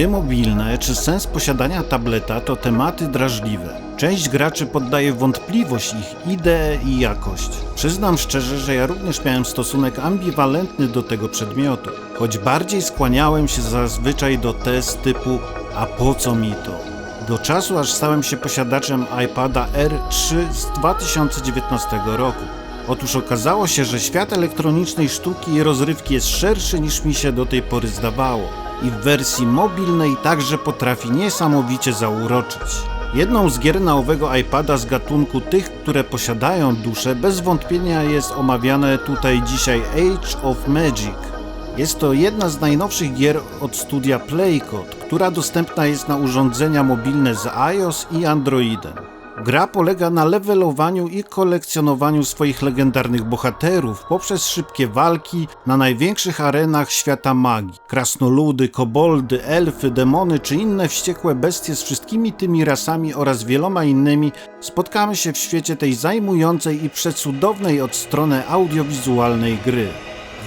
Gry mobilne czy sens posiadania tableta to tematy drażliwe. Część graczy poddaje wątpliwość ich ideę i jakość. Przyznam szczerze, że ja również miałem stosunek ambiwalentny do tego przedmiotu, choć bardziej skłaniałem się zazwyczaj do tez typu a po co mi to? Do czasu aż stałem się posiadaczem iPada R3 z 2019 roku. Otóż okazało się, że świat elektronicznej sztuki i rozrywki jest szerszy niż mi się do tej pory zdawało i w wersji mobilnej także potrafi niesamowicie zauroczyć. Jedną z gier na owego iPada z gatunku tych, które posiadają duszę, bez wątpienia jest omawiane tutaj dzisiaj Age of Magic. Jest to jedna z najnowszych gier od studia Playcode, która dostępna jest na urządzenia mobilne z iOS i Androidem. Gra polega na levelowaniu i kolekcjonowaniu swoich legendarnych bohaterów poprzez szybkie walki na największych arenach świata magii. Krasnoludy, koboldy, elfy, demony czy inne wściekłe bestie z wszystkimi tymi rasami oraz wieloma innymi spotkamy się w świecie tej zajmującej i przecudownej od strony audiowizualnej gry.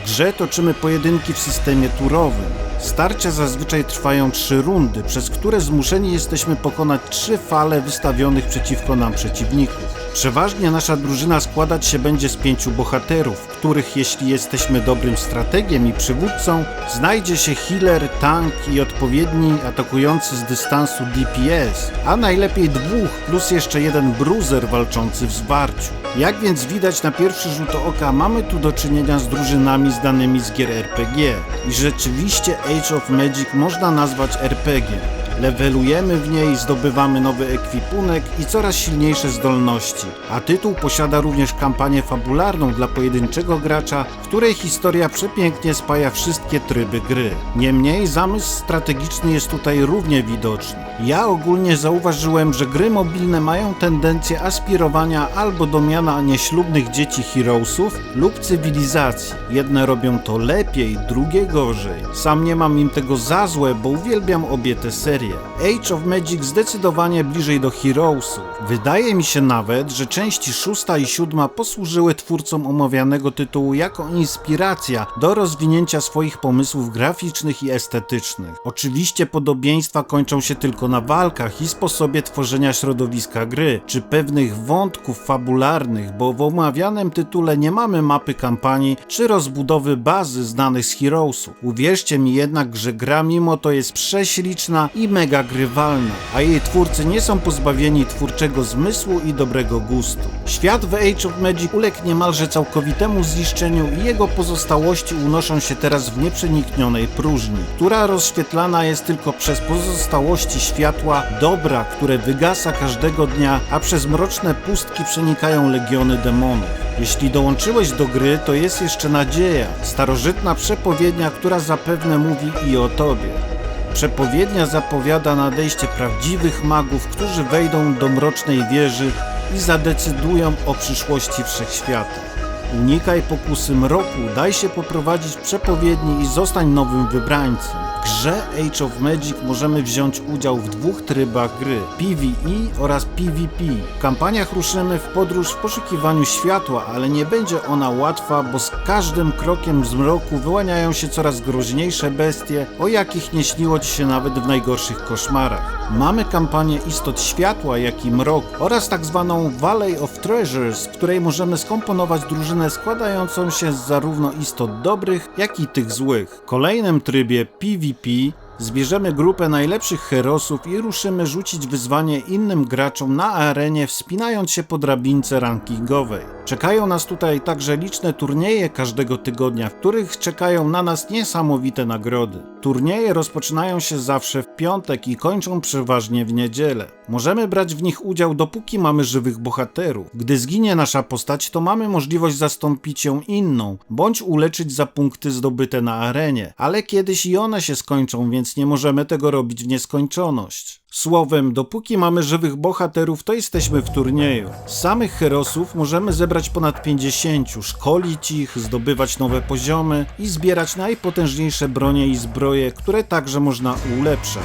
W grze toczymy pojedynki w systemie turowym. Starcia zazwyczaj trwają trzy rundy, przez które zmuszeni jesteśmy pokonać trzy fale wystawionych przeciwko nam przeciwników. Przeważnie nasza drużyna składać się będzie z pięciu bohaterów, których jeśli jesteśmy dobrym strategiem i przywódcą, znajdzie się healer, tank i odpowiedni atakujący z dystansu DPS, a najlepiej dwóch plus jeszcze jeden bruiser walczący w zwarciu. Jak więc widać na pierwszy rzut oka mamy tu do czynienia z drużynami zdanymi z gier RPG i rzeczywiście Age of Magic można nazwać RPG. Levelujemy w niej, zdobywamy nowy ekwipunek i coraz silniejsze zdolności, a tytuł posiada również kampanię fabularną dla pojedynczego gracza, w której historia przepięknie spaja wszystkie tryby gry. Niemniej zamysł strategiczny jest tutaj równie widoczny. Ja ogólnie zauważyłem, że gry mobilne mają tendencję aspirowania albo do miana nieślubnych dzieci heroesów lub cywilizacji. Jedne robią to lepiej, drugie gorzej. Sam nie mam im tego za złe, bo uwielbiam obie te serie. Age of Magic zdecydowanie bliżej do Heroesów. Wydaje mi się nawet, że części szósta i siódma posłużyły twórcom omawianego tytułu jako inspiracja do rozwinięcia swoich pomysłów graficznych i estetycznych. Oczywiście podobieństwa kończą się tylko na walkach i sposobie tworzenia środowiska gry, czy pewnych wątków fabularnych, bo w omawianym tytule nie mamy mapy kampanii czy rozbudowy bazy znanych z Heroesów. Uwierzcie mi jednak, że gra mimo to jest prześliczna i mega grywalna, a jej twórcy nie są pozbawieni twórczego zmysłu i dobrego gustu. Świat w Age of Magic uległ niemalże całkowitemu zniszczeniu i jego pozostałości unoszą się teraz w nieprzeniknionej próżni, która rozświetlana jest tylko przez pozostałości światła dobra, które wygasa każdego dnia, a przez mroczne pustki przenikają legiony demonów. Jeśli dołączyłeś do gry, to jest jeszcze nadzieja, starożytna przepowiednia, która zapewne mówi i o tobie. Przepowiednia zapowiada nadejście prawdziwych magów, którzy wejdą do mrocznej wieży i zadecydują o przyszłości wszechświata. Unikaj pokusy mroku, daj się poprowadzić przepowiedni i zostań nowym wybrańcem. Grze Age of Magic możemy wziąć udział w dwóch trybach gry PvE oraz PvP. W kampaniach ruszymy w podróż w poszukiwaniu światła, ale nie będzie ona łatwa, bo z każdym krokiem z mroku wyłaniają się coraz groźniejsze bestie, o jakich nie śniło ci się nawet w najgorszych koszmarach. Mamy kampanię istot światła, jak i mrok oraz tak zwaną Valley of Treasures, w której możemy skomponować drużynę składającą się z zarówno istot dobrych, jak i tych złych. W kolejnym trybie PvP P Zbierzemy grupę najlepszych herosów i ruszymy rzucić wyzwanie innym graczom na arenie, wspinając się po drabince rankingowej. Czekają nas tutaj także liczne turnieje każdego tygodnia, w których czekają na nas niesamowite nagrody. Turnieje rozpoczynają się zawsze w piątek i kończą przeważnie w niedzielę. Możemy brać w nich udział dopóki mamy żywych bohaterów. Gdy zginie nasza postać, to mamy możliwość zastąpić ją inną, bądź uleczyć za punkty zdobyte na arenie, ale kiedyś i one się skończą, więc nie możemy tego robić w nieskończoność. Słowem, dopóki mamy żywych bohaterów, to jesteśmy w turnieju. Samych herosów możemy zebrać ponad 50, szkolić ich, zdobywać nowe poziomy i zbierać najpotężniejsze bronie i zbroje, które także można ulepszać.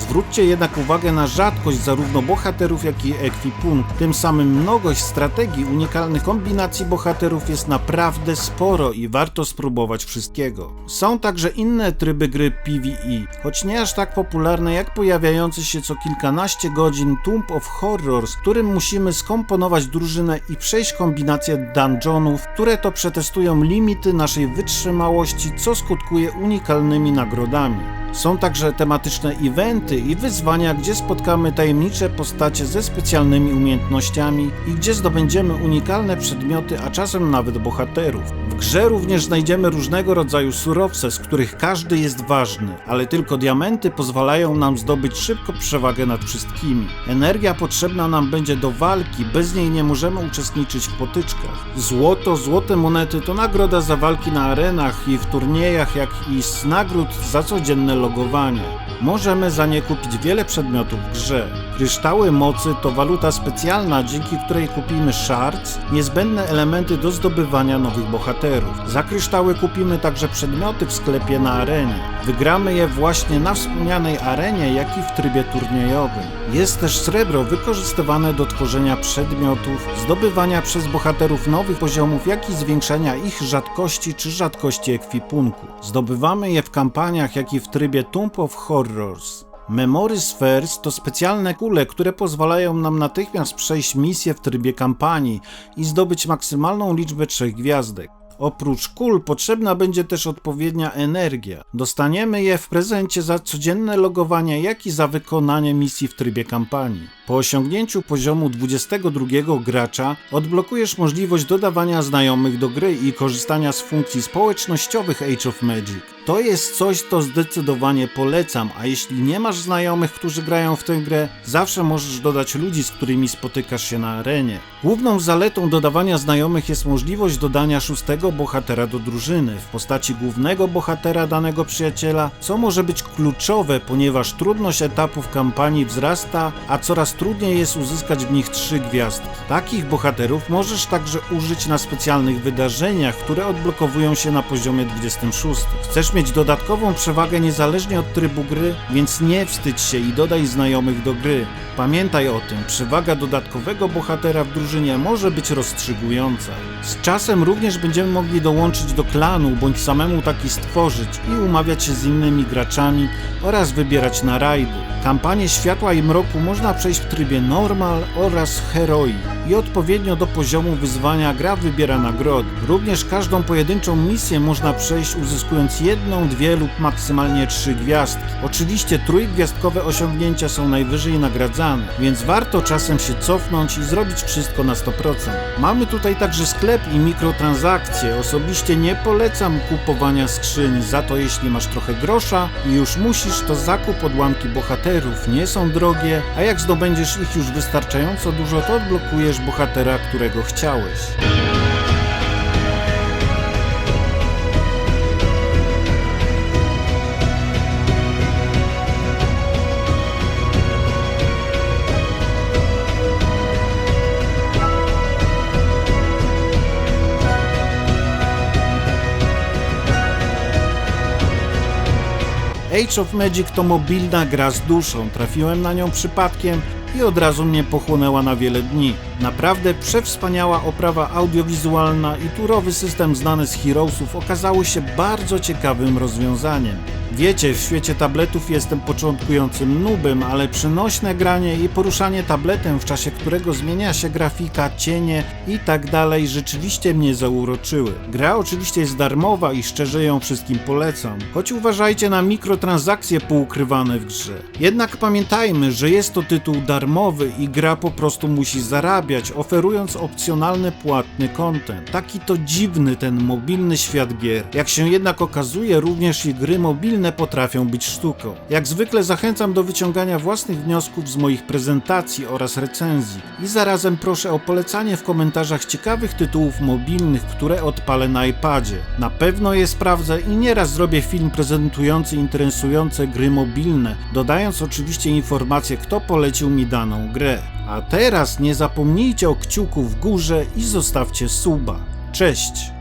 Zwróćcie jednak uwagę na rzadkość zarówno bohaterów, jak i ekwipunku. Tym samym mnogość strategii, unikalnych kombinacji bohaterów jest naprawdę sporo i warto spróbować wszystkiego. Są także inne tryby gry PvE, choć nie aż tak popularne jak pojawiający się co kilkanaście godzin Tomb of Horrors, w którym musimy skomponować drużynę i przejść kombinację dungeonów, które to przetestują limity naszej wytrzymałości, co skutkuje unikalnymi nagrodami. Są także tematyczne eventy i wyzwania, gdzie spotkamy tajemnicze postacie ze specjalnymi umiejętnościami i gdzie zdobędziemy unikalne przedmioty, a czasem nawet bohaterów. W grze również znajdziemy różnego rodzaju surowce, z których każdy jest ważny, ale tylko diamenty pozwalają nam zdobyć szybko przewagę nad wszystkimi. Energia potrzebna nam będzie do walki, bez niej nie możemy uczestniczyć w potyczkach. Złoto, złote monety to nagroda za walki na arenach i w turniejach, jak i z nagród za codzienne logowanie. Możemy za nie kupić wiele przedmiotów w grze. Kryształy mocy to waluta specjalna, dzięki której kupimy shards, niezbędne elementy do zdobywania nowych bohaterów. Za kryształy kupimy także przedmioty w sklepie na arenie. Wygramy je właśnie na wspomnianej arenie, jak i w trybie turniejowym. Jest też srebro wykorzystywane do tworzenia przedmiotów, zdobywania przez bohaterów nowych poziomów, jak i zwiększania ich rzadkości czy rzadkości ekwipunku. Zdobywamy je w kampaniach, jak i w trybie Tomb of Horrors. Memory Spheres to specjalne kule, które pozwalają nam natychmiast przejść misję w trybie kampanii i zdobyć maksymalną liczbę trzech gwiazdek. Oprócz kul potrzebna będzie też odpowiednia energia. Dostaniemy je w prezencie za codzienne logowanie, jak i za wykonanie misji w trybie kampanii. Po osiągnięciu poziomu 22 gracza odblokujesz możliwość dodawania znajomych do gry i korzystania z funkcji społecznościowych Age of Magic. To jest coś, co zdecydowanie polecam, a jeśli nie masz znajomych, którzy grają w tę grę, zawsze możesz dodać ludzi, z którymi spotykasz się na arenie. Główną zaletą dodawania znajomych jest możliwość dodania szóstego bohatera do drużyny w postaci głównego bohatera danego przyjaciela, co może być kluczowe, ponieważ trudność etapów kampanii wzrasta, a coraz trudniej jest uzyskać w nich trzy gwiazdki. Takich bohaterów możesz także użyć na specjalnych wydarzeniach, które odblokowują się na poziomie 26. Chcesz mieć dodatkową przewagę niezależnie od trybu gry, więc nie wstydź się i dodaj znajomych do gry. Pamiętaj o tym, przewaga dodatkowego bohatera w drużynie może być rozstrzygująca. Z czasem również będziemy mogli dołączyć do klanu bądź samemu taki stworzyć i umawiać się z innymi graczami oraz wybierać na rajdy. Kampanię Światła i Mroku można przejść w trybie Normal oraz Heroi i odpowiednio do poziomu wyzwania gra wybiera nagrody. Również każdą pojedynczą misję można przejść uzyskując jedną, dwie lub maksymalnie trzy gwiazdki. Oczywiście trójgwiazdkowe osiągnięcia są najwyżej nagradzane, więc warto czasem się cofnąć i zrobić wszystko na 100%. Mamy tutaj także sklep i mikrotransakcje. Osobiście nie polecam kupowania skrzyń, za to jeśli masz trochę grosza i już musisz, to zakup odłamki bohaterów nie są drogie, a jak zdobędziesz ich już wystarczająco dużo, to odblokujesz bohatera, którego chciałeś. Age of Magic to mobilna gra z duszą. Trafiłem na nią przypadkiem i od razu mnie pochłonęła na wiele dni. Naprawdę przewspaniała oprawa audiowizualna i turowy system znany z Heroesów okazały się bardzo ciekawym rozwiązaniem. Wiecie, w świecie tabletów jestem początkującym nubem, ale przenośne granie i poruszanie tabletem, w czasie którego zmienia się grafika, cienie i tak dalej, rzeczywiście mnie zauroczyły. Gra oczywiście jest darmowa i szczerze ją wszystkim polecam, choć uważajcie na mikrotransakcje poukrywane w grze. Jednak pamiętajmy, że jest to tytuł darmowy i gra po prostu musi zarabiać, oferując opcjonalny płatny content. Taki to dziwny ten mobilny świat gier. Jak się jednak okazuje, również i gry mobilne potrafią być sztuką. Jak zwykle zachęcam do wyciągania własnych wniosków z moich prezentacji oraz recenzji i zarazem proszę o polecanie w komentarzach ciekawych tytułów mobilnych, które odpalę na iPadzie. Na pewno je sprawdzę i nieraz zrobię film prezentujący interesujące gry mobilne, dodając oczywiście informacje, kto polecił mi daną grę. A teraz nie zapomnijcie o kciuku w górze i zostawcie suba. Cześć!